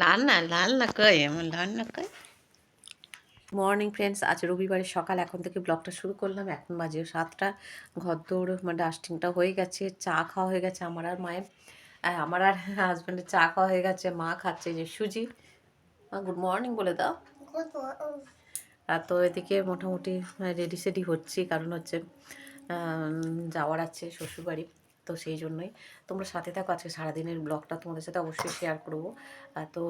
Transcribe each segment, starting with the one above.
লাল না লাল না আমার লাল না মর্নিং ফ্রেন্ডস আজ রবিবারের সকাল, এখন থেকে ব্লগটা শুরু করলাম। এখন বাজে সাতটা, ঘর দৌড় মানে ডাস্টিংটা হয়ে গেছে, চা খাওয়া হয়ে গেছে আমার আর মায়ের। আমার আর হাজব্যান্ডের চা খাওয়া হয়ে গেছে, মা খাচ্ছে যে সুজি। গুড মর্নিং বলে দাও। আর তো এদিকে মোটামুটি রেডি সেডি হচ্ছি, কারণ হচ্ছে যাওয়ার আছে শ্বশুরবাড়ি। তো সেই জন্যই। তোমরা সাথে থাকো আজকে সারাদিনের ব্লগটা তোমাদের সাথে অবশ্যই শেয়ার করব। তো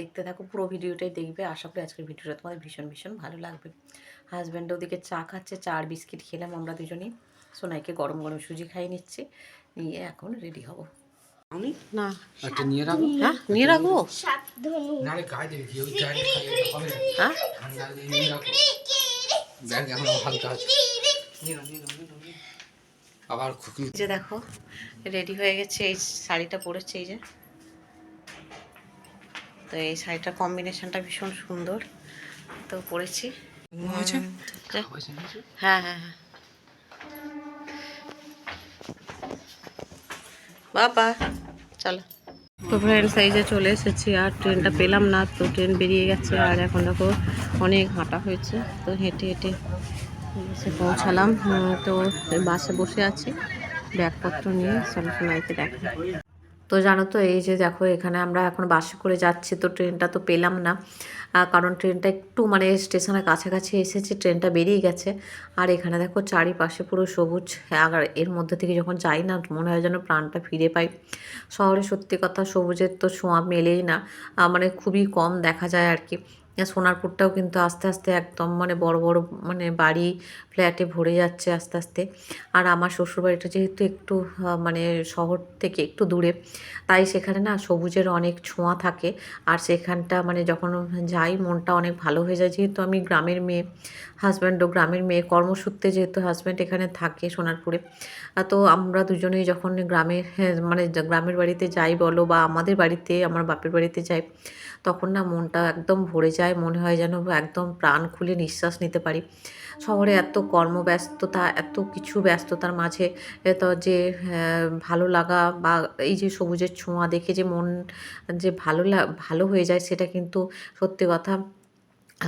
দেখতে থাকো পুরো ভিডিওটাই দেখবে। আশা করি আজকের ভিডিওটা তোমাদের ভীষণ ভীষণ ভালো লাগবে। হাজব্যান্ড ওদিকে চা খাচ্ছে চা আর বিস্কিট খেলাম আমরা দুজনেই সোনাইকে গরম গরম সুজি খাইয়ে নিচ্ছি। নিয়ে এখন রেডি হব। আমি? না। একটা নিয়ে হ্যাঁ নিয়ে রাখব? হ্যাঁ? দিয়ে নিয়ে রাখো ব্যাগ এখন হালকা আছে নিয়ে নাও, নিয়ে নাও, নিয়ে নাও, নিয়ে নাও। আবার খুকি। যে দেখো রেডি হয়ে গেছে এই শাড়িটা পরেছে এই যে। তো এই শাড়িটার কম্বিনেশনটা ভীষণ সুন্দর। তো পরেছি? হ্যাঁ হ্যাঁ হ্যাঁ। বাবা চলো। তো ফ্রেন্ডস এই যে চলে এসেছি আর ট্রেনটা পেলাম না তো ট্রেন বেরিয়ে গেছে আর এখন দেখো অনেক হাঁটা হয়েছে তো হেঁটে হেঁটে এসে পৌঁছালাম। তো বাসে বসে আছি। ব্যাগপত্র নিয়ে চলো সোনাইকে দেখা। তো জানো তো, এই যে দেখো, এখানে আমরা এখন বাসে করে যাচ্ছি, তো ট্রেনটা তো পেলাম না। কারণ ট্রেনটা একটু মানে স্টেশনের কাছাকাছি এসেছে, ট্রেনটা বেরিয়ে গেছে। আর এখানে দেখো, চারিপাশে পুরো সবুজ। আর এর মধ্যে থেকে যখন যাই না, মনে হয় যেন প্রাণটা ফিরে পাই। শহরে সত্যি কথা, সবুজের তো ছোঁয়া মেলেই না। মানে খুবই কম দেখা যায় আর কি। সোনারপুরটাও কিন্তু আস্তে আস্তে একদম মানে বড় বড় মানে বাড়ি ফ্ল্যাটে ভরে যাচ্ছে আস্তে আস্তে। আর আমার শ্বশুরবাড়িটা যেহেতু একটু মানে শহর থেকে একটু দূরে তাই সেখানে না সবুজের অনেক ছোঁয়া থাকে। আর সেখানটা মানে যখন যাই মনটা অনেক ভালো হয়ে যায়। যেহেতু আমি গ্রামের মেয়ে হাজব্যান্ডও গ্রামের মেয়ে কর্মসূত্রে যেহেতু হাজব্যান্ড এখানে থাকে সোনারপুরে তো আমরা দুজনেই যখন গ্রামে হ্যাঁ, মানে গ্রামের বাড়িতে যাই বলো বা আমাদের বাড়িতে আমার বাপের বাড়িতে যাই তখন না মনটা একদম ভরে যায় মনে হয় যেন একদম প্রাণ খুলে নিঃশ্বাস নিতে পারি। শহরে এত কর্মব্যস্ততা এত কিছু ব্যস্ততার মাঝে তো যে ভালো লাগা বা এই যে সবুজের ছোঁয়া দেখে যে মন যে ভালো ভালো হয়ে যায় সেটা কিন্তু সত্যি কথা।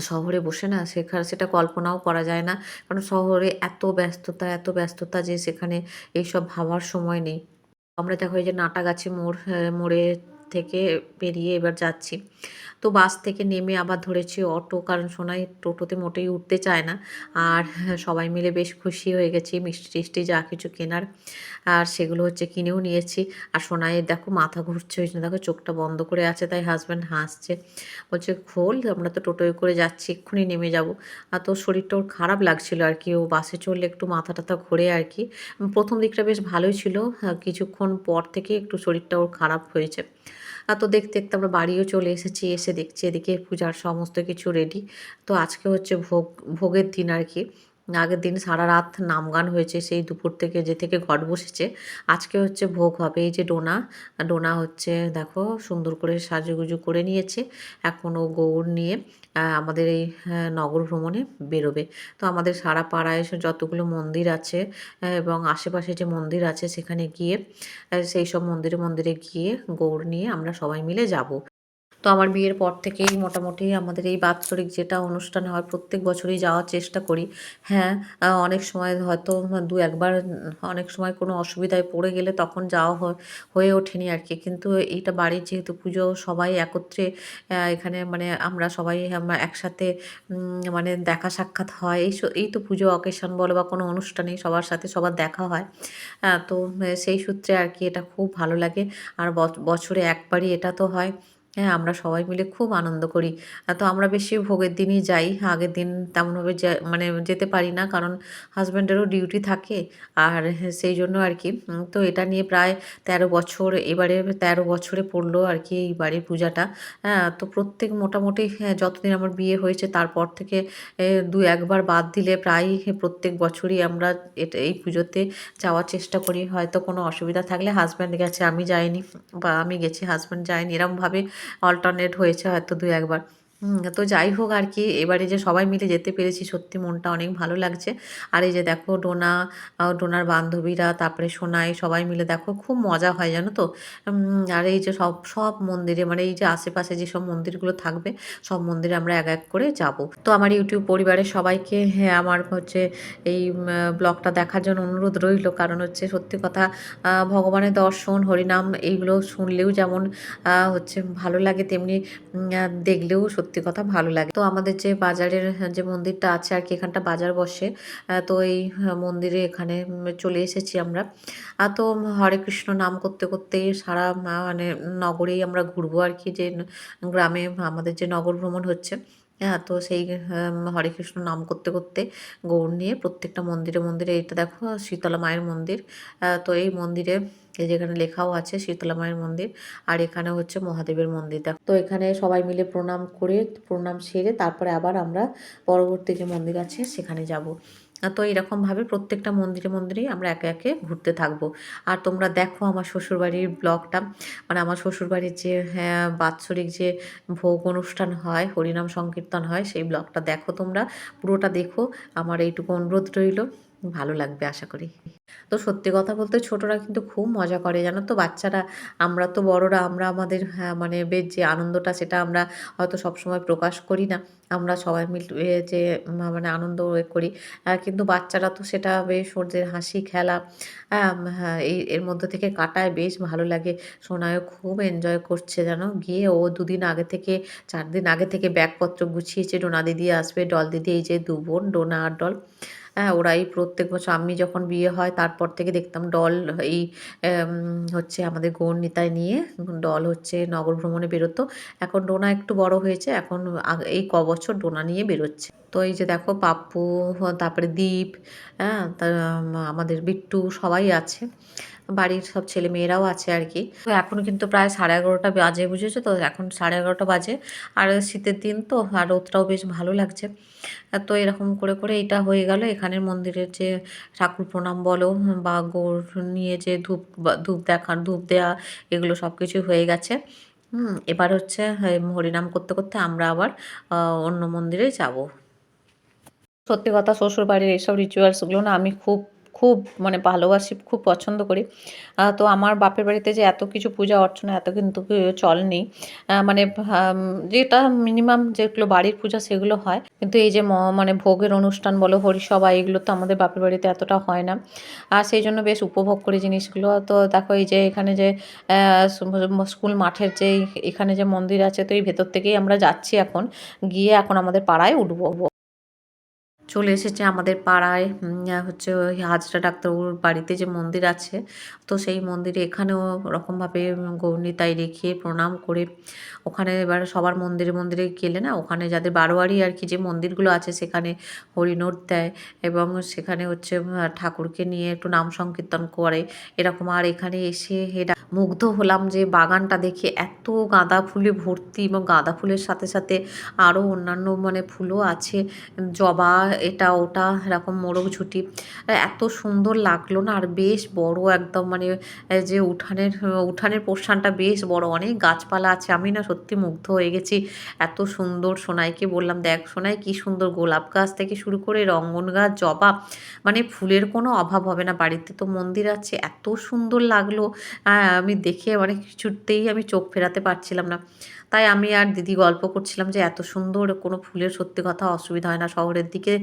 শহরে বসে না সেখানে সেটা কল্পনাও করা যায় না। কারণ শহরে এত ব্যস্ততা এত ব্যস্ততা যে সেখানে এইসব ভাবার সময় নেই। আমরা দেখো এই যে নাটাগাছি মোড় মোড়ে থেকে বেরিয়ে এবার যাচ্ছি। তো বাস থেকে নেমে আবার ধরেছি অটো, কারণ সোনাই টোটোতে মোটেই উঠতে চায় না। আর সবাই মিলে বেশ খুশি হয়ে গেছি, মিষ্টি টিষ্টি যা কিছু কেনার, আর সেগুলো হচ্ছে কিনেও নিয়েছি। আর সোনাইয়ের দেখো মাথা ঘুরছে জন্য দেখো চোখটা বন্ধ করে আছে, তাই হাজব্যান্ড হাসছে। বলছে, খোল, আমরা তো টোটোয় করে যাচ্ছি, এক্ষুনি নেমে যাব। আর তোর শরীরটা ওর খারাপ লাগছিল আর কি, ও বাসে চললে একটু মাথা টাথা ঘোরে আর কি। প্রথম দিকটা বেশ ভালোই ছিল, কিছুক্ষণ পর থেকে একটু শরীরটা ওর খারাপ হয়েছে। তো দেখতে দেখতে আমরা বাড়িও চলে এসেছি, এসে দেখছি এদিকে পূজার সমস্ত কিছু রেডি তো আজকে হচ্ছে ভোগ, ভোগের দিন আর কি। আগের দিন সারা রাত নাম গান হয়েছে, সেই দুপুর থেকে যে থেকে ঘট বসেছে, আজকে হচ্ছে ভোগ হবে। এই যে ডোনা ডোনা হচ্ছে দেখো সুন্দর করে সাজুগুজু করে নিয়েছে এখনও গৌর নিয়ে। আমাদের এই নগর ভ্রমণে বেরোবে। তো আমাদের সারা পাড়ায় যতগুলো মন্দির আছে এবং আশেপাশে যে মন্দির আছে, সেখানে গিয়ে সেই সব মন্দিরে মন্দিরে গিয়ে গৌড় নিয়ে আমরা সবাই মিলে যাব। তো আমার বিয়ের পর থেকেই মোটামুটি আমাদের এই বাৎসরিক যেটা অনুষ্ঠান হয়, প্রত্যেক বছরই যাওয়ার চেষ্টা করি। হ্যাঁ অনেক সময় হয়তো দু একবার, অনেক সময় কোনো অসুবিধায় পড়ে গেলে তখন যাওয়া হয় ওঠেনি আর কি। কিন্তু এইটা বাড়ির যেহেতু পুজো, সবাই একত্রে এখানে মানে আমরা সবাই একসাথে মানে দেখা সাক্ষাৎ হয়। এই এই তো পুজো অকেশন বলো বা কোনো অনুষ্ঠানে সবার সাথে সবার দেখা হয়। তো সেই সূত্রে আর কি এটা খুব ভালো লাগে। আর বছ- বছরে একবারই এটা তো হয়। হ্যাঁ আমরা সবাই মিলে খুব আনন্দ করি। তো আমরা বেশি ভোগের দিনই যাই। আগের দিন তেমনভাবে মানে যেতে পারি না কারণ হাজব্যান্ডেরও ডিউটি থাকে। আর সেই জন্য আর কি তো এটা নিয়ে প্রায় তেরো বছর এবারে তেরো বছরে পড়ল আর কি এই বাড়ির পূজাটা। হ্যাঁ তো প্রত্যেক মোটামুটি হ্যাঁ, যতদিন আমার বিয়ে হয়েছে তারপর থেকে দু একবার বাদ দিলে প্রায় প্রত্যেক বছরই আমরা এটা এই পুজোতে যাওয়ার চেষ্টা করি। হয়তো কোনো অসুবিধা থাকলে হাজব্যান্ড গেছে আমি যাইনি বা আমি গেছি হাজব্যান্ড যায়নি এরমভাবে অল্টারনেট হয়েছে হয়তো দু একবার। তো যাই হোক আর কি, এবারে যে সবাই মিলে যেতে পেরেছি, সত্যি মনটা অনেক ভালো লাগছে। আর এই যে দেখো ডোনা ডোনার বান্ধবীরা, তারপরে সোনাই, সবাই মিলে দেখো খুব মজা হয়, জানো তো? আর এই যে সব সব মন্দিরে মানে এই যে আশেপাশে যেসব মন্দিরগুলো থাকবে, সব মন্দিরে আমরা এক এক করে যাব। তো আমার ইউটিউব পরিবারের সবাইকে হ্যাঁ আমার হচ্ছে এই ব্লগটা দেখার জন্য অনুরোধ রইল। কারণ হচ্ছে সত্যি কথা ভগবানের দর্শন, হরিনাম, এইগুলো শুনলেও যেমন হচ্ছে ভালো লাগে, তেমনি দেখলেও সত্যি কথা ভালো লাগে। তো আমাদের যে বাজারের যে মন্দিরটা আছে আর কি এখানটা বাজার বসে তো এই আহ, মন্দিরে এখানে চলে এসেছি আমরা। আর তো হরে কৃষ্ণ নাম করতে করতে সারা মানে নগরেই আমরা ঘুরবো আর কি যে গ্রামে আমাদের যে নগর ভ্রমণ হচ্ছে। হ্যাঁ তো সেই হরে কৃষ্ণ নাম করতে করতে গৌড় নিয়ে প্রত্যেকটা মন্দিরে মন্দিরে এটা দেখো, শীতলা মায়ের মন্দির। তো এই মন্দিরে যেখানে লেখাও আছে শীতলা মায়ের মন্দির আর এখানে হচ্ছে মহাদেবের মন্দির। দেখো, তো এখানে সবাই মিলে প্রণাম করে, প্রণাম সেরে তারপরে আবার আমরা পরবর্তী যে মন্দির আছে সেখানে যাব। তো এরকমভাবে প্রত্যেকটা মন্দিরে মন্দিরেই আমরা একে একে ঘুরতে থাকব। আর তোমরা দেখো আমার শ্বশুরবাড়ির ব্লগটা। মানে আমার শ্বশুরবাড়ির যে হ্যাঁ, বাৎসরিক যে ভোগ অনুষ্ঠান হয় হরিনাম সংকীর্তন হয় সেই ব্লগটা দেখো তোমরা। পুরোটা দেখো। আমার এইটুকু অনুরোধ রইল। ভালো লাগবে আশা করি। তো সত্যি কথা বলতে ছোটরা কিন্তু খুব মজা করে জানো তো? বাচ্চারা আমরা তো বড়রা আমরা আমাদের হ্যাঁ, মানে বেশ যে আনন্দটা সেটা আমরা হয়তো সবসময় প্রকাশ করি না। আমরা সবাই মিলে যে মানে আনন্দ করি। কিন্তু বাচ্চারা তো সেটা বেশ ওদের হাসি খেলা হ্যাঁ এই এর মধ্যে থেকে কাটায়। বেশ ভালো লাগে। সোনায়ও খুব এনজয় করছে জানো? গিয়ে ও দুদিন আগে থেকে চার দিন আগে থেকে ব্যাগপত্র গুছিয়েছে। ডোনা দিদি আসবে ডল দিদি এই যে দু বোন ডোনা আর ডল। হ্যাঁ ওরাই প্রত্যেক বছর, আমি যখন বিয়ে হয় তারপর থেকে দেখতাম ডল এই হচ্ছে আমাদের গৌরনীতায় নিয়ে ডল হচ্ছে নগর ভ্রমণে বেরোতো। এখন ডোনা একটু বড় হয়েছে, এখন এই ক বছর ডোনা নিয়ে বেরোচ্ছে। তো এই যে দেখো পাপ্পু, তারপরে দীপ হ্যাঁ আমাদের বিট্টু সবাই আছে। বাড়ির সব ছেলে মেয়েরাও আছে আর কি তো এখন কিন্তু প্রায় সাড়ে এগারোটা বাজে, বুঝেছ তো? এখন সাড়ে এগারোটা বাজে। আর শীতের দিন তো, আর রোদটাও বেশ ভালো লাগছে। তো এরকম করে করে এটা হয়ে গেল। এখানের মন্দিরের যে ঠাকুর প্রণাম বলো, বা গোড় নিয়ে যে ধূপ ধূপ দেখান ধূপ দেওয়া এগুলো সব কিছু হয়ে গেছে। হুম, এবার হচ্ছে হরিনাম করতে করতে আমরা আবার অন্য মন্দিরে যাব। সত্যি কথা শ্বশুর বাড়ির এইসব রিচুয়ালসগুলো না আমি খুব খুব মানে ভালোবাসি, খুব পছন্দ করি। তো আমার বাপের বাড়িতে যে এত কিছু পূজা, অর্চনা, এত কিন্তু চল নেই। মানে যেটা মিনিমাম যেগুলো বাড়ির পূজা সেগুলো হয়। কিন্তু এই যে মানে ভোগের অনুষ্ঠান বলো হরিসভা এগুলো তো আমাদের বাপের বাড়িতে এতটা হয় না। আর সেই জন্য বেশ উপভোগ করি জিনিসগুলো। তো দেখো এই যে এখানে যে স্কুল মাঠের যে, এখানে যে মন্দির আছে, তো এই ভেতর থেকেই আমরা যাচ্ছি এখন। গিয়ে এখন আমাদের পাড়ায় উঠবো। চলে এসেছে আমাদের পাড়ায়। হচ্ছে ওই হাজরা ডাক্তারবাবুর বাড়িতে যে মন্দির আছে, তো সেই মন্দিরে এখানেও ওরকমভাবে গৌরনীতাই রেখে প্রণাম করে ওখানে এবার সবার মন্দিরে মন্দিরে গেলে না, ওখানে যাদের বারোয়ারি আর কি যে মন্দিরগুলো আছে সেখানে হরিনোট দেয় এবং সেখানে হচ্ছে ঠাকুরকে নিয়ে একটু নাম সংকীর্তন করে। এরকম আর এখানে এসে এটা মুগ্ধ হলাম যে বাগানটা দেখে এত গাঁদা ফুলে ভর্তি এবং গাঁদা ফুলের সাথে সাথে আরও অন্যান্য মানে ফুলও আছে। জবা এটা ওটা এরকম মোরগ ঝুঁটি। এত সুন্দর লাগল না আর বেশ বড় একদম মানে যে উঠানের উঠানের পোর্শনটা বেশ বড় অনেক গাছপালা আছে। আমি না সত্যি মুগ্ধ হয়ে গেছি এত সুন্দর সোনাইকে বললাম দেখ সোনাই কি সুন্দর গোলাপ গাছ থেকে শুরু করে রঙ্গন গাছ জবা মানে ফুলের কোনো অভাব হবে না বাড়িতে তো মন্দির আছে এত সুন্দর লাগল। আহ, আমি দেখে মানে কিছুতেই আমি চোখ ফেরাতে পারছিলাম না। তাই আমি আর দিদি গল্প করছিলাম যে এত সুন্দর কোনো ফুলের সত্যি কথা অসুবিধা হয় না শহরের দিকে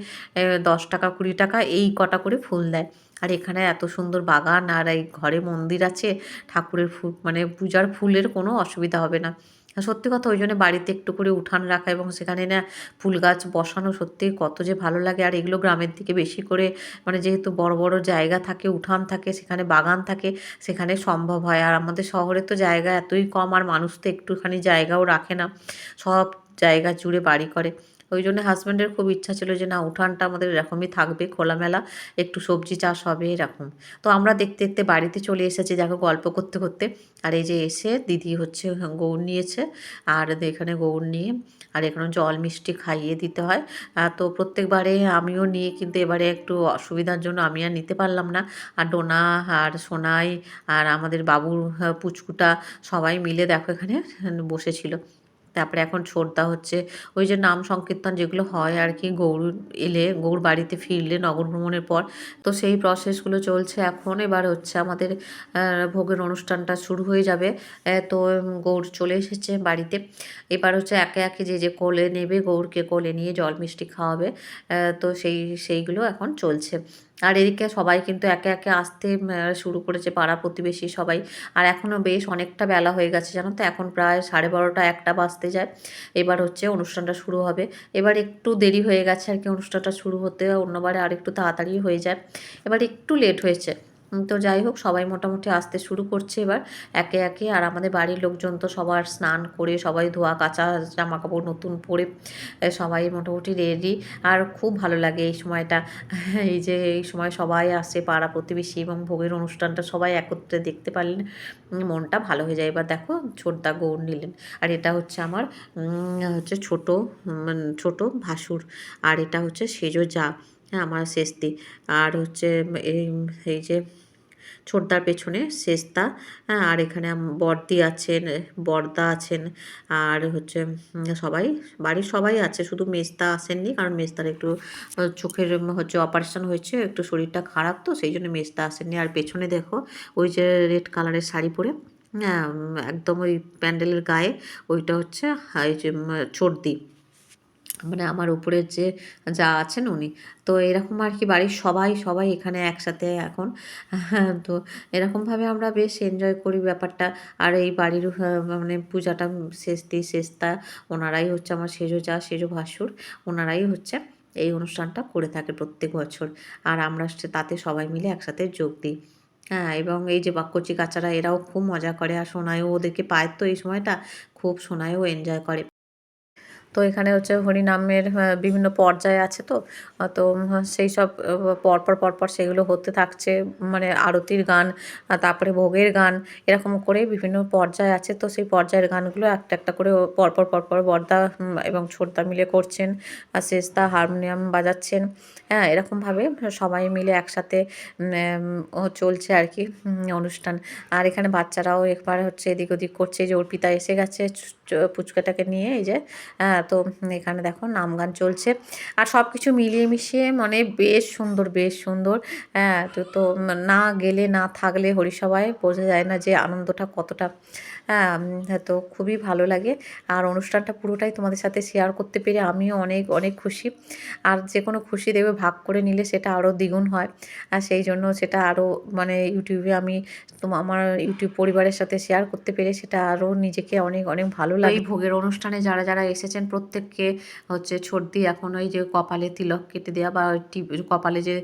দশ টাকা, কুড়ি টাকা, এই কটা করে ফুল দেয়। আর এখানে এত সুন্দর বাগান, আর এই ঘরে মন্দির আছে, ঠাকুরের ফুল মানে পূজার ফুলের কোনো অসুবিধা হবে না। সত্যি কথা, ওই জন্য বাড়িতে একটু করে উঠান রাখা এবং সেখানে না ফুল গাছ বসানো সত্যি কত যে ভালো লাগে। আর এগুলো গ্রামের দিকে বেশি করে মানে যেহেতু বড় বড় জায়গা থাকে, উঠান থাকে, সেখানে বাগান থাকে, সেখানে সম্ভব হয়। আর আমাদের শহরে তো জায়গা এতই কম, আর মানুষ তো একটুখানি জায়গাও রাখে না। সব জায়গা জুড়ে বাড়ি করে। ওই জন্য হাজব্যান্ডের খুব ইচ্ছা ছিল যে, না, উঠানটা আমাদের এরকমই থাকবে, খোলামেলা, একটু সবজি চাষ হবে, এরকম। তো আমরা দেখতে দেখতে বাড়িতে চলে এসেছি, দেখো গল্প করতে করতে। আর এই যে এসে দিদি হচ্ছে, গৌড় নিয়েছে, আর এখানে গৌড় নিয়ে, আর এখানে জল মিষ্টি খাইয়ে দিতে হয়। তো প্রত্যেকবারে আমিও নিয়ে কিন্তু এবারে একটু অসুবিধার জন্য আমি আর নিতে পারলাম না। আর ডোনা, আর সোনাই, আর আমাদের বাবুর পুচকুটা সবাই মিলে দেখো এখানে বসেছিল। তারপরে এখন ছোটদা হচ্ছে, ওই যে নাম সংকীর্তন যেগুলো হয় আর কি গৌর এলে, গৌর বাড়িতে ফিরলে নগর ভ্রমণের পর, তো সেই প্রসেসগুলো চলছে এখন। এবার হচ্ছে আমাদের ভোগের অনুষ্ঠানটা শুরু হয়ে যাবে। তো গৌর চলে এসেছে বাড়িতে। এবার হচ্ছে একে একে যে যে কোলে নেবে, গৌরকে কোলে নিয়ে জল মিষ্টি খাওয়াবে। তো সেই, সেইগুলো এখন চলছে। আর এদিকে সবাই কিন্তু একে একে আসতে শুরু করেছে পাড়া প্রতিবেশী সবাই। আর এখনও বেশ অনেকটা বেলা হয়ে গেছে, জানো তো? এখন প্রায় সাড়ে বারোটা, একটা বাজতে যায়। এবার হচ্ছে অনুষ্ঠানটা শুরু হবে। এবার একটু দেরি হয়ে গেছে আর কি, অনুষ্ঠানটা শুরু হতে অন্যবারে আর একটু তাড়াতাড়ি হয়ে যায়। এবার একটু লেট হয়েছে। তো যাই হোক, সবাই মোটামুটি আসতে শুরু করছে এবার। একে একে আর আমাদের বাড়ির লোকজন তো সবার স্নান করে, সবাই ধোয়া কাচা জামা কাপড় নতুন পরে সবাই মোটামুটি রেডি আর খুব ভালো লাগে এই সময়টা। এই যে এই সময় সবাই আসে পাড়া প্রতিবেশী এবং ভোগের অনুষ্ঠানটা সবাই একত্রে দেখতে পারলেন মনটা ভালো হয়ে যায়। এবার দেখো, ছোটদা গৌর নিলেন। আর এটা হচ্ছে আমার হচ্ছে ছোট ছোট ভাসুর। আর এটা হচ্ছে সেজো যা। আমার শেস্তি আর হচ্ছে এই যে ছোটদার পেছনে শেস্তা হ্যাঁ আর এখানে বর্দি আছেন বর্দা আছেন আর হচ্ছে সবাই বাড়ির সবাই আছে শুধু মেজদা আসেননি কারণ মেজদার একটু চোখের হচ্ছে অপারেশন হয়েছে একটু শরীরটা খারাপ তো সেই জন্য মেজদা আসেননি। আর পেছনে দেখো ওই যে রেড কালারের শাড়ি পরে হ্যাঁ একদম ওই প্যান্ডেলের গায়ে ওইটা হচ্ছে হ্যাঁ, চর্দি। মানে আমার উপরের যে যা আছেন উনি। তো এরকম আর কি বাড়ির সবাই সবাই এখানে একসাথে এখন। তো এরকমভাবে আমরা বেশ এনজয় করি ব্যাপারটা। আর এই বাড়ির মানে পূজাটা শেষ শেষটা ওনারাই হচ্ছে আমার সেজো যা সেজো ভাসুর ওনারাই হচ্ছে এই অনুষ্ঠানটা করে থাকে প্রত্যেক বছর। আর আমরা তাতে সবাই মিলে একসাথে যোগ দিই। হ্যাঁ এবং এই যে বাক্যচি কাচারা, এরাও খুব মজা করে। আর সোনায়ও ওদেরকে পায় তো এই সময়টা খুব সোনায়ও এনজয় করে। তো এখানে হচ্ছে হরিনামের বিভিন্ন পর্যায় আছে তো। তো সেই সব পরপর পরপর সেগুলো হতে থাকছে মানে আরতির গান তারপরে ভোগের গান, এরকম করে বিভিন্ন পর্যায় আছে তো সেই পর্যায়ের গানগুলো একটা একটা করে পরপর পরপর বর্দা এবং ছোটদা মিলে করছেন শেষদা হারমোনিয়াম বাজাচ্ছেন। হ্যাঁ এরকমভাবে সবাই মিলে একসাথে চলছে আর কি অনুষ্ঠান। আর এখানে বাচ্চারাও একবার হচ্ছে এদিক ওদিক করছে, যে অর্পিতা এসে গেছে পুচকাটাকে নিয়ে এই যে হ্যাঁ তো এখানে দেখো নাম গান চলছে। আর সব কিছু মিলিয়ে মিশিয়ে মানে বেশ সুন্দর বেশ সুন্দর। হ্যাঁ তো তো না গেলে না থাকলে হরিসভায় বোঝা যায় না যে আনন্দটা কতটা। তো খুবই ভালো লাগে। আর অনুষ্ঠানটা পুরোটাই তোমাদের সাথে শেয়ার করতে পেরে আমিও অনেক অনেক খুশি। আর যে কোনো খুশি দেবে ভাগ করে নিলে সেটা আরও দ্বিগুণ হয়। আর সেই জন্য সেটা আরও মানে ইউটিউবে আমি তোমার আমার ইউটিউব পরিবারের সাথে শেয়ার করতে পেরে সেটা আরও নিজেকে অনেক অনেক ভালো লাগে এই ভোগের অনুষ্ঠানে যারা যারা এসেছেন প্রত্যেককে হচ্ছে ছর্দি এখন ওই যে কপালে তিলক কেটে দেওয়া বা ওই টিপ কপালে যে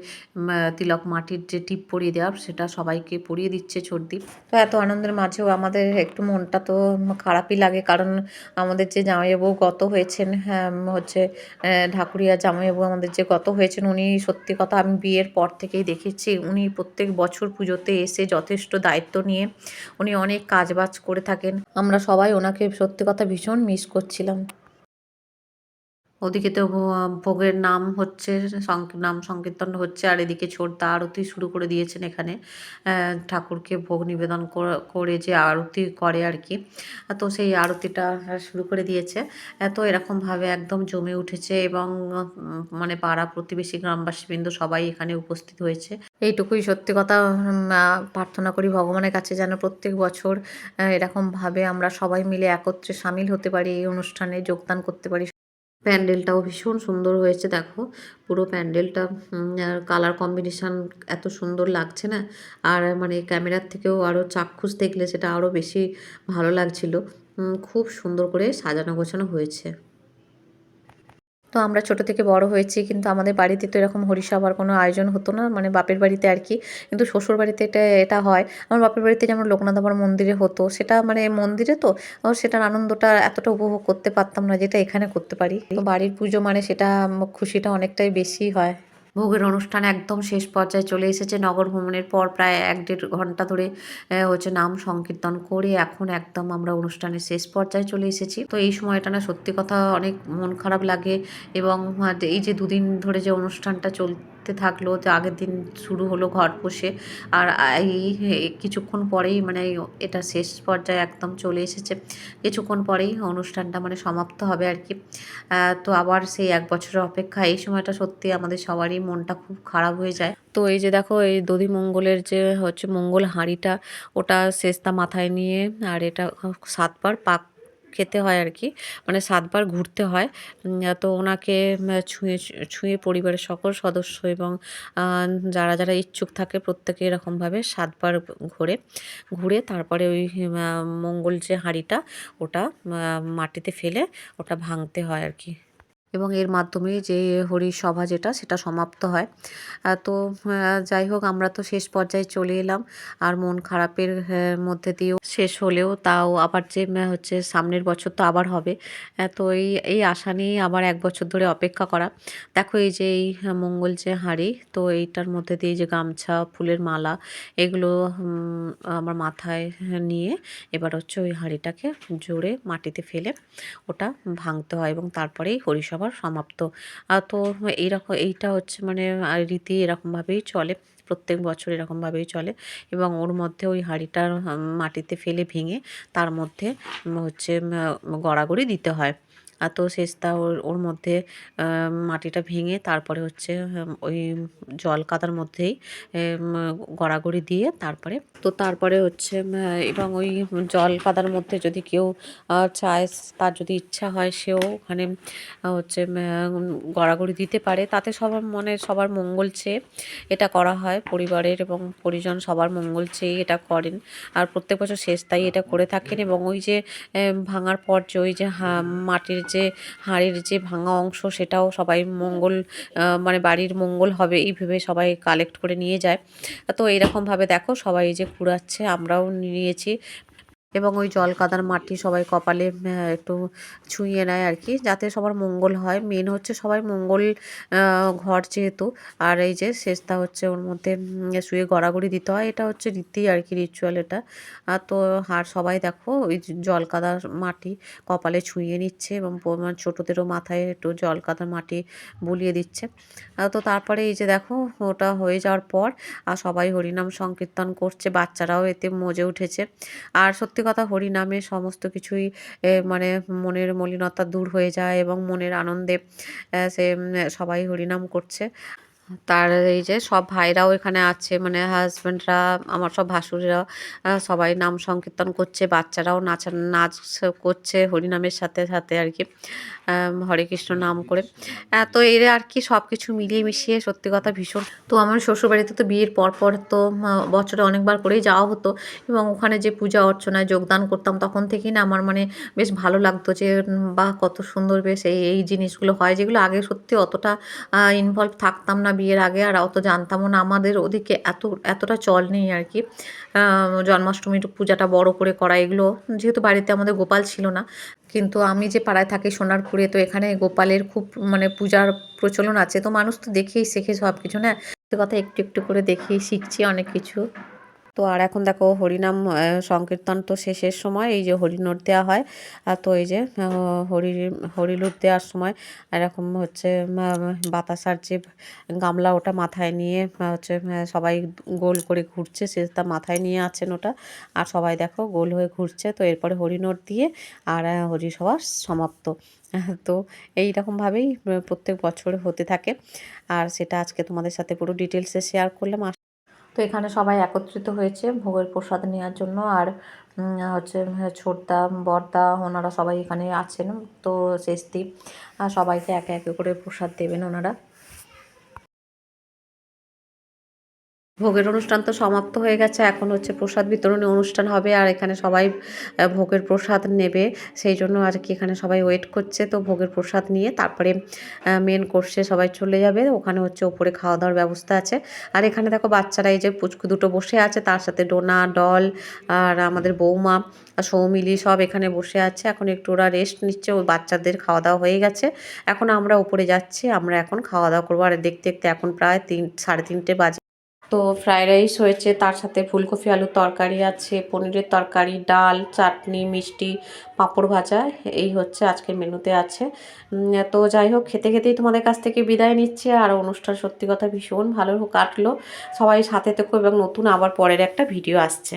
তিলক মাটির যে টিপ পরিয়ে দেওয়া সেটা সবাইকে পরিয়ে দিচ্ছে ছর্দি তো এত আনন্দের মাঝেও আমাদের একটু মনটা তো খারাপই লাগে। কারণ আমাদের যে জামাইবাবু গত হয়েছেন হ্যাঁ হচ্ছে ঢাকুরিয়া জামাইবাবু আমাদের যে গত হয়েছেন, উনি সত্যি কথা আমি বিয়ের পর থেকেই দেখেছি। উনি প্রত্যেক বছর পুজোতে এসে যথেষ্ট দায়িত্ব নিয়ে উনি অনেক কাজবাজ করে থাকেন। আমরা সবাই ওনাকে সত্যি কথা ভীষণ মিস করছিলাম। ওদিকে তো ভোগের নাম হচ্ছে নাম সংকীর্তন হচ্ছে, আর এদিকে ছোটদা আরতি শুরু করে দিয়েছেন এখানে। ঠাকুরকে ভোগ নিবেদন কর- যে আরতি করে আর কি। তো সেই আরতিটা শুরু করে দিয়েছে। তো এরকমভাবে একদম জমে উঠেছে এবং মানে পাড়া প্রতিবেশী গ্রামবাসীবৃন্দ সবাই এখানে উপস্থিত হয়েছে। এইটুকুই সত্যি কথা প্রার্থনা করি ভগবানের কাছে যেন প্রত্যেক বছর এরকমভাবে আমরা সবাই মিলে একত্রে সামিল হতে পারি, এই অনুষ্ঠানে যোগদান করতে পারি। প্যান্ডেলটাও ভীষণ সুন্দর হয়েছে, দেখো। পুরো প্যান্ডেলটা কালার কম্বিনেশান এত সুন্দর লাগছে না? আর মানে ক্যামেরার থেকেও আরও চাক্ষুষ দেখলে সেটা আরও বেশি ভালো লাগছিল। খুব সুন্দর করে সাজানো গোছানো হয়েছে। তো আমরা ছোট থেকে বড় হয়েছি, কিন্তু আমাদের বাড়িতে তো এরকম হরিসভার কোনো আয়োজন হতো না। মানে বাপের বাড়িতে আর কি। কিন্তু শ্বশুর বাড়িতে এটা এটা হয়। আমার বাপের বাড়িতে যেমন লোকনাথ বাবার মন্দিরে হতো, সেটা মানে মন্দিরে তো সেটার আনন্দটা এতটা উপভোগ করতে পারতাম না যেটা এখানে করতে পারি। তো বাড়ির পুজো মানে সেটা, খুশিটা অনেকটাই বেশি হয়। ভোগের অনুষ্ঠান একদম শেষ পর্যায়ে চলে এসেছে। নগর ভ্রমণের পর প্রায় এক দেড় ঘণ্টা ধরে হচ্ছে নাম সংকীর্তন করে এখন একদম আমরা অনুষ্ঠানের শেষ পর্যায়ে চলে এসেছি। তো এই সময়টা না সত্যি কথা অনেক মন খারাপ লাগে এবং এই যে দুদিন ধরে যে অনুষ্ঠানটা চল ঘুরতে থাকল যে আগের দিন শুরু হলো ঘর বসে। আর এই কিছুক্ষণ পরেই মানে এটা শেষ পর্যায়ে একদম চলে এসেছে। কিছুক্ষণ পরেই অনুষ্ঠানটা মানে সমাপ্ত হবে আর কি। তো আবার সেই এক বছরের অপেক্ষা। এই সময়টা সত্যি আমাদের সবারই মনটা খুব খারাপ হয়ে যায়। তো এই যে দেখো, এই দধি মঙ্গলের যে হচ্ছে মঙ্গল হাঁড়িটা, ওটা শেষটা মাথায় নিয়ে আর এটা সাতবার পাক খেতে হয় আর কি। মানে সাতবার ঘুরতে হয়। তো ওনাকে ছুঁয়ে ছুঁয়ে পরিবারের সকল সদস্য এবং যারা যারা ইচ্ছুক থাকে প্রত্যেকে এরকমভাবে সাতবার ঘুরে। ঘুরে তারপরে ওই মঙ্গল যে হাঁড়িটা, ওটা মাটিতে ফেলে ওটা ভাঙতে হয় আর কি। এবং এর মাধ্যমে যে হরি সভা যেটা, সেটা সমাপ্ত হয়। তো যাই হোক, আমরা তো শেষ পর্যায়ে চলে এলাম। আর মন খারাপের মধ্যে দিয়েও শেষ হলেও তাও আবার যে হচ্ছে সামনের বছর তো আবার হবে। তো এই এই আশা নিয়েই আবার এক বছর ধরে অপেক্ষা করা। দেখো এই যে, এই মঙ্গল যে হাঁড়ি, তো এইটার মধ্যে দিয়ে যে গামছা, ফুলের মালা, এগুলো আমার মাথায় নিয়ে এবার হচ্ছে ওই হাঁড়িটাকে জোরে মাটিতে ফেলে ওটা ভাঙতে হয় এবং তারপরেই হরিসভার সমাপ্ত। তো এইরকম, এইটা হচ্ছে মানে রীতি এরকমভাবেই চলে, প্রত্যেক বছর এরকমভাবেই চলে এবং ওর মধ্যে ওই হাঁড়িটার মাটিতে ফেলে ভেঙে তার মধ্যে হচ্ছে গড়াগড়ি দিতে হয়। তো শেষটা ওর ওর মধ্যে মাটিটা ভেঙে তারপরে হচ্ছে ওই জল কাদার মধ্যেই গড়াগড়ি দিয়ে তারপরে, তো তারপরে হচ্ছে এবং ওই জল কাদার মধ্যে যদি কেউ চায়, তার যদি ইচ্ছা হয় সেও ওখানে হচ্ছে গড়াগড়ি দিতে পারে। তাতে সবার মনে, সবার মঙ্গল চেয়ে এটা করা হয়। পরিবারের এবং পরিজন সবার মঙ্গল চেয়েই এটা করেন। আর প্রত্যেক বছর শেষ তাই এটা করে থাকেন এবং ওই যে ভাঙার পর যে ওই যে মাটির যে হাড়ের যে ভাঙা অংশ সেটাও সবাই মঙ্গল মানে বাড়ির মঙ্গল হবে এই ভেবে সবাই কালেক্ট করে নিয়ে যায়। তো এইরকমভাবে দেখো সবাই যে কুড়াচ্ছে আমরাও নিয়েছি। এবং ওই জল কাদার মাটি সবাই কপালে একটু ছুঁয়ে নেয় আর কি, যাতে সবার মঙ্গল হয়। মেন হচ্ছে সবাই মঙ্গল ঘর যেহেতু, আর এই যে শেষটা হচ্ছে ওর মধ্যে শুয়ে গড়াগড়ি দিতে হয়। এটা হচ্ছে রীতি আর কি রিচুয়াল এটা। আর তো আর সবাই দেখো, ওই জল কাদার মাটি কপালে ছুঁয়ে নিচ্ছে এবং মানে ছোটোদেরও মাথায় একটু জল কাদার মাটি বুলিয়ে দিচ্ছে। তো তারপরে এই যে দেখো, ওটা হয়ে যাওয়ার পর, আর সবাই হরিনাম সংকীর্তন করছে। বাচ্চারাও এতে মজে উঠেছে। আর সত্যি কথা হরিনামে সমস্ত কিছুই মানে মনের মলিনতা দূর হয়ে যায় এবং মনের আনন্দে সে, সবাই হরিনাম করছে। তার এই যে সব ভাইরাও এখানে আছে মানে হাজব্যান্ডরা আমার সব ভাসুরেরা সবাই নাম সংকীর্তন করছে, বাচ্চারাও নাচ নাচ করছে হরিনামের সাথে সাথে আর কি হরে কৃষ্ণ নাম করে। তো এর আর কি সব কিছু মিলিয়ে মিশিয়ে সত্যি কথা ভীষণ। তো আমার শ্বশুরবাড়িতে তো বিয়ের পর পর তো বছরে অনেকবার করেই যাওয়া হতো এবং ওখানে যে পূজা অর্চনায় যোগদান করতাম তখন থেকেই না আমার মানে বেশ ভালো লাগতো যে বাহ, কত সুন্দর বেশ এই এই জিনিসগুলো হয় যেগুলো আগে সত্যি অতটা ইনভলভ থাকতাম না বিয়ের আগে, আর অত জানতামও না আমাদের ওদিকে এত, এতটা চল নেই আর কি। জন্মাষ্টমীর পূজাটা বড় করে করা, এগুলো যেহেতু বাড়িতে আমাদের গোপাল ছিল না, কিন্তু আমি যে পাড়ায় থাকি সোনারপুরে, তো এখানে গোপালের খুব মানে পূজার প্রচলন আছে। তো মানুষ তো দেখেই শেখে সব কিছু না কথা একটু একটু করে দেখেই শিখছি অনেক কিছু। তো আর এখন দেখো হরিনাম সংকীর্তন তো শেষের সময়, এই যে হরিনোট দেওয়া হয় আর তো এই যে হরি হরিলুট দেওয়ার সময় এরকম হচ্ছে বাতাসার যে গামলা ওটা মাথায় নিয়ে হচ্ছে সবাই গোল করে ঘুরছে সে তা মাথায় নিয়ে আছেন ওটা, আর সবাই দেখো গোল হয়ে ঘুরছে, তো এরপরে হরিনোট দিয়ে আর হরিসভা সমাপ্ত। তো এই রকমভাবেই প্রত্যেক বছর হতে থাকে, আর সেটা আজকে তোমাদের সাথে পুরো ডিটেলসে শেয়ার করলাম তো এখানে সবাই একত্রিত হয়েছে ভোগের প্রসাদ নেওয়ার জন্য আর হচ্ছে ছোটদা বড়দা ওনারা সবাই এখানে আছেন। তো শেষদি আর সবাইকে একে একে করে প্রসাদ দেবেন ওনারা। ভোগের অনুষ্ঠান তো সমাপ্ত হয়ে গেছে। এখন হচ্ছে প্রসাদ বিতরণী অনুষ্ঠান হবে আর এখানে সবাই ভোগের প্রসাদ নেবে। সেই জন্য আর কি এখানে সবাই ওয়েট করছে তো ভোগের প্রসাদ নিয়ে। তারপরে মেন কোর্সে সবাই চলে যাবে। ওখানে হচ্ছে ওপরে খাওয়া দাওয়ার ব্যবস্থা আছে। আর এখানে দেখো বাচ্চারা এই যে পুচকু দুটো বসে আছে। তার সাথে ডোনা, ডল আর আমাদের বৌমা সৌমিলি সব এখানে বসে আছে। এখন একটু ওরা রেস্ট নিচ্ছে। ওই বাচ্চাদের খাওয়া দাওয়া হয়ে গেছে। এখন আমরা উপরে যাচ্ছি। আমরা এখন খাওয়া দাওয়া করব। আর দেখতে দেখতে এখন প্রায় তিন, সাড়ে তিনটে বাজে। তো ফ্রায়েড রাইস হয়েছে, তার সাথে ফুলকপি, আলুর তরকারি আছে, পনিরের তরকারি, ডাল, চাটনি, মিষ্টি, পাঁপড় ভাজা, এই হচ্ছে আজকের মেনুতে আছে। তো যাই হোক, খেতে খেতেই তোমাদের কাছ থেকে বিদায় নিচ্ছে, আর অনুষ্ঠান সত্যি কথা ভীষণ ভালো কাটলো। সবাই সাথে থেকো এবং নতুন আবার পরের একটা ভিডিও আসছে।